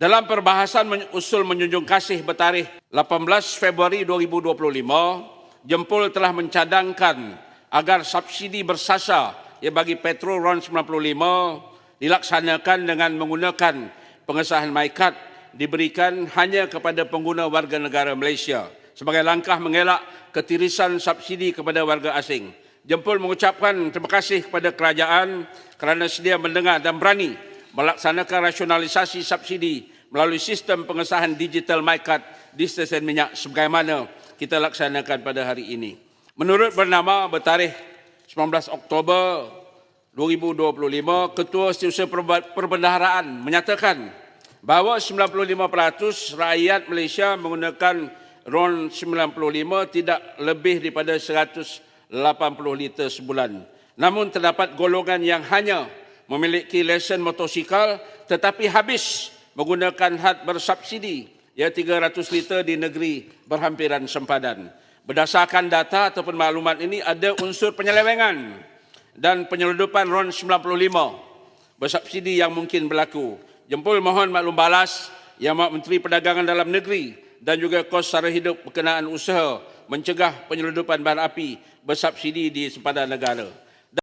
Dalam perbahasan usul menjunjung kasih bertarikh 18 Februari 2025, Jempol telah mencadangkan agar subsidi bersasar yang bagi petrol RON 95 dilaksanakan dengan menggunakan pengesahan MyCard diberikan hanya kepada pengguna warga negara Malaysia sebagai langkah mengelak ketirisan subsidi kepada warga asing. Jempol mengucapkan terima kasih kepada kerajaan kerana sedia mendengar dan berani melaksanakan rasionalisasi subsidi melalui sistem pengesahan digital MyCard di stesen minyak sebagaimana kita laksanakan pada hari ini. Menurut bernama bertarikh 19 Oktober 2025, Ketua Setiausaha Perbendaharaan menyatakan bahawa 95% rakyat Malaysia menggunakan RON 95 tidak lebih daripada 180 liter sebulan. Namun terdapat golongan yang hanya memiliki lesen motosikal tetapi habis menggunakan had bersubsidi ya 300 liter di negeri berhampiran sempadan. Berdasarkan data ataupun maklumat ini ada unsur penyelewengan dan penyeludupan RON 95 bersubsidi yang mungkin berlaku. Jempol mohon maklum balas Yang Amat Menteri Perdagangan Dalam Negeri dan juga kos sara hidup berkenaan usaha mencegah penyeludupan bahan api bersubsidi di sempadan negara.